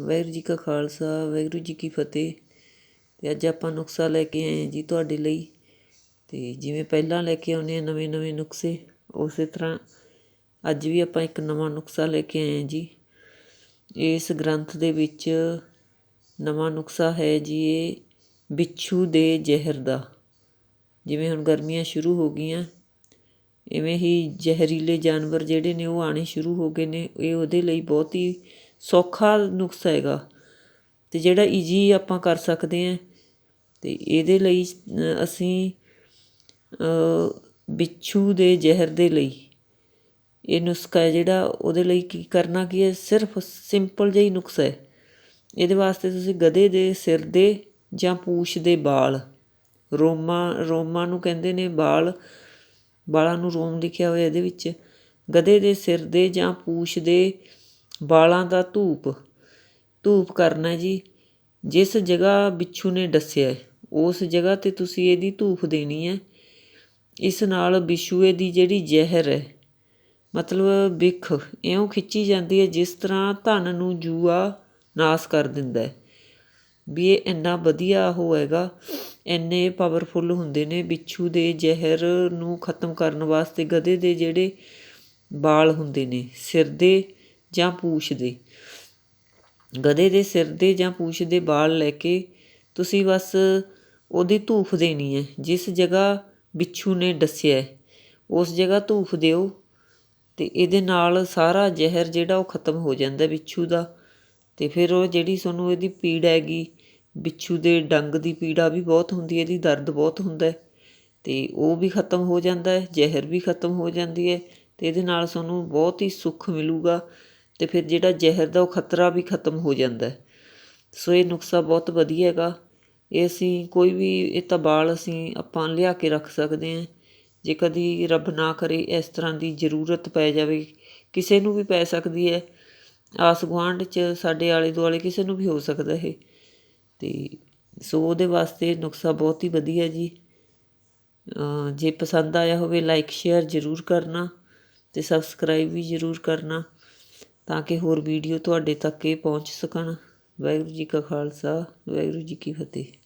ਵਾਹਿਗੁਰੂ ਜੀ ਕਾ ਖਾਲਸਾ, ਵਾਹਿਗੁਰੂ ਜੀ ਕੀ ਫਤਿਹ। ਤੇ ਅੱਜ ਆਪਾਂ ਨੁਕਸਾ ਲੈ ਕੇ ਆਏ ਹਾਂ ਜੀ ਤੁਹਾਡੇ ਲਈ। ਤੇ ਜਿਵੇਂ ਪਹਿਲਾਂ ਲੈ ਕੇ ਆਉਂਦੇ ਹਾਂ ਨਵੇਂ ਨਵੇਂ ਨੁਕਸੇ, ਉਸੇ ਤਰ੍ਹਾਂ ਅੱਜ ਵੀ ਆਪਾਂ ਇੱਕ ਨਵਾਂ ਨੁਕਸਾ ਲੈ ਕੇ ਆਏ ਹਾਂ ਜੀ। ਇਸ ਗ੍ਰੰਥ ਦੇ ਵਿੱਚ ਨਵਾਂ ਨੁਕਸਾ ਹੈ ਜੀ ਇਹ, ਬਿੱਛੂ ਦੇ ਜ਼ਹਿਰ ਦਾ। ਜਿਵੇਂ ਹੁਣ ਗਰਮੀਆਂ ਸ਼ੁਰੂ ਹੋ ਗਈਆਂ, ਇਵੇਂ ਹੀ ਜ਼ਹਿਰੀਲੇ ਜਾਨਵਰ ਜਿਹੜੇ ਨੇ ਉਹ ਆਣੇ ਸ਼ੁਰੂ ਹੋ ਗਏ ਨੇ, ਇਹ ਉਹਦੇ ਲਈ ਬਹੁਤ ਹੀ ਸੌਖਾ ਨੁਸਖਾ ਹੈਗਾ। ਅਤੇ ਜਿਹੜਾ ਈਜੀ ਆਪਾਂ ਕਰ ਸਕਦੇ ਹਾਂ ਅਤੇ ਇਹਦੇ ਲਈ ਅਸੀਂ ਅ, ਬਿੱਛੂ ਦੇ ਜ਼ਹਿਰ ਦੇ ਲਈ ਇਹ ਨੁਸਖਾ ਹੈ ਜਿਹੜਾ ਉਹਦੇ ਲਈ ਕੀ ਕਰਨਾ ਕੀ ਹੈ ਸਿਰਫ ਸਿੰਪਲ ਜਿਹਾ ਹੀ ਨੁਕਸਾ ਹੈ। ਇਹਦੇ ਵਾਸਤੇ ਤੁਸੀਂ ਗਧੇ ਦੇ ਸਿਰ ਦੇ ਜਾਂ ਪੂਛ ਦੇ ਵਾਲ ਰੋਮਾ ਰੋਮਾ ਨੂੰ ਕਹਿੰਦੇ ਨੇ ਵਾਲ ਵਾਲਾਂ ਨੂੰ ਰੋਮ ਲਿਖਿਆ ਹੋਇਆ ਇਹਦੇ ਵਿੱਚ ਗਧੇ ਦੇ ਸਿਰ ਦੇ ਜਾਂ ਪੂਛ ਦੇ ਵਾਲਾਂ ਦਾ ਧੂਪ। ਧੂਪ ਕਰਨਾ ਜੀ। ਜਿਸ ਜਗ੍ਹਾ ਬਿੱਛੂ ਨੇ ਦੱਸਿਆ ਉਸ ਜਗ੍ਹਾ ਤੇ ਤੁਸੀਂ ਇਹਦੀ ਧੂਪ ਦੇਣੀ ਹੈ। ਇਸ ਨਾਲ ਬਿਛੂਏ ਦੀ ਜਿਹੜੀ ਜ਼ਹਿਰ ਹੈ, ਮਤਲਬ ਬਿਖ, ਇਉਂ ਖਿੱਚੀ ਜਾਂਦੀ ਹੈ, ਜਿਸ ਤਰ੍ਹਾਂ ਧਨ ਨੂੰ ਜੂਆ ਨਾਸ ਕਰ ਦਿੰਦਾ ਹੈ। ਵੀ ਇਹ ਇੰਨਾ ਵਧੀਆ ਉਹ ਹੈਗਾ, ਇੰਨੇ ਪਾਵਰਫੁੱਲ ਹੁੰਦੇ ਨੇ ਬਿੱਛੂ ਦੇ ਜ਼ਹਿਰ ਨੂੰ ਖਤਮ ਕਰਨ ਵਾਸਤੇ, ਗਧੇ ਦੇ ਜਿਹੜੇ ਵਾਲ ਹੁੰਦੇ ਨੇ, ਸਿਰ ਦੇ ਜਾਂ ਪੂਛ ਦੇ ਗਧੇ ਦੇ ਸਿਰ ਦੇ ਜਾਂ ਪੂਛ ਦੇ ਵਾਲ ਲੈ ਕੇ ਤੁਸੀਂ ਬਸ ਉਹਦੀ ਧੂਫ ਦੇਣੀ ਹੈ। ਜਿਸ ਜਗ੍ਹਾ ਬਿੱਛੂ ਨੇ ਡੱਸਿਆ ਉਸ ਜਗ੍ਹਾ ਧੂਫ ਦਿਓ ਅਤੇ ਇਹਦੇ ਨਾਲ ਸਾਰਾ ਜ਼ਹਿਰ ਜਿਹੜਾ ਉਹ ਖਤਮ ਹੋ ਜਾਂਦਾ ਬਿੱਛੂ ਦਾ। ਅਤੇ ਫਿਰ ਉਹ ਜਿਹੜੀ ਤੁਹਾਨੂੰ ਇਹਦੀ ਪੀੜ ਹੈਗੀ, ਬਿੱਛੂ ਦੇ ਡੰਗ ਦੀ ਪੀੜਾ ਵੀ ਬਹੁਤ ਹੁੰਦੀ ਹੈ, ਇਹਦੀ ਦਰਦ ਬਹੁਤ ਹੁੰਦਾ ਅਤੇ ਉਹ ਵੀ ਖਤਮ ਹੋ ਜਾਂਦਾ ਹੈ, ਜ਼ਹਿਰ ਵੀ ਖਤਮ ਹੋ ਜਾਂਦੀ ਹੈ ਅਤੇ ਇਹਦੇ ਨਾਲ ਤੁਹਾਨੂੰ ਬਹੁਤ ਹੀ ਸੁੱਖ ਮਿਲੂਗਾ। ਅਤੇ ਫਿਰ ਜਿਹੜਾ ਜ਼ਹਿਰ ਦਾ ਉਹ ਖਤਰਾ ਵੀ ਖਤਮ ਹੋ ਜਾਂਦਾ ਸੋ ਇਹ ਨੁਸਖਾ ਬਹੁਤ ਵਧੀਆ ਹੈਗਾ। ਇਹ ਅਸੀਂ ਕੋਈ ਵੀ, ਇਹ ਤਾਂ ਬਾਲ ਅਸੀਂ ਆਪਾਂ ਲਿਆ ਕੇ ਰੱਖ ਸਕਦੇ ਹਾਂ। ਜੇ ਕਦੀ ਰੱਬ ਨਾ ਕਰੇ, ਇਸ ਤਰ੍ਹਾਂ ਦੀ ਜ਼ਰੂਰਤ ਪੈ ਜਾਵੇ, ਕਿਸੇ ਨੂੰ ਵੀ ਪੈ ਸਕਦੀ ਹੈ। ਆਸ ਗੁਆਂਢ 'ਚ ਸਾਡੇ ਆਲੇ ਦੁਆਲੇ ਕਿਸੇ ਨੂੰ ਵੀ ਹੋ ਸਕਦਾ ਇਹ। ਤੇ ਸੋ ਉਹਦੇ ਵਾਸਤੇ ਨੁਸਖਾ ਬਹੁਤ ਹੀ ਵਧੀਆ ਜੀ। ਜੇ ਪਸੰਦ ਆਇਆ ਹੋਵੇ ਲਾਈਕ ਸ਼ੇਅਰ ਜ਼ਰੂਰ ਕਰਨਾ ਤੇ ਸਬਸਕ੍ਰਾਈਬ ਵੀ ਜ਼ਰੂਰ ਕਰਨਾ। ਤਾਂ ਕਿ ਹੋਰ ਵੀਡੀਓ ਤੁਹਾਡੇ ਤੱਕ ਇਹ ਪਹੁੰਚ ਸਕਣ। ਵਾਹਿਗੁਰੂ ਜੀ ਕਾ ਖਾਲਸਾ, ਵਾਹਿਗੁਰੂ ਜੀ ਕੀ ਫਤਿਹ।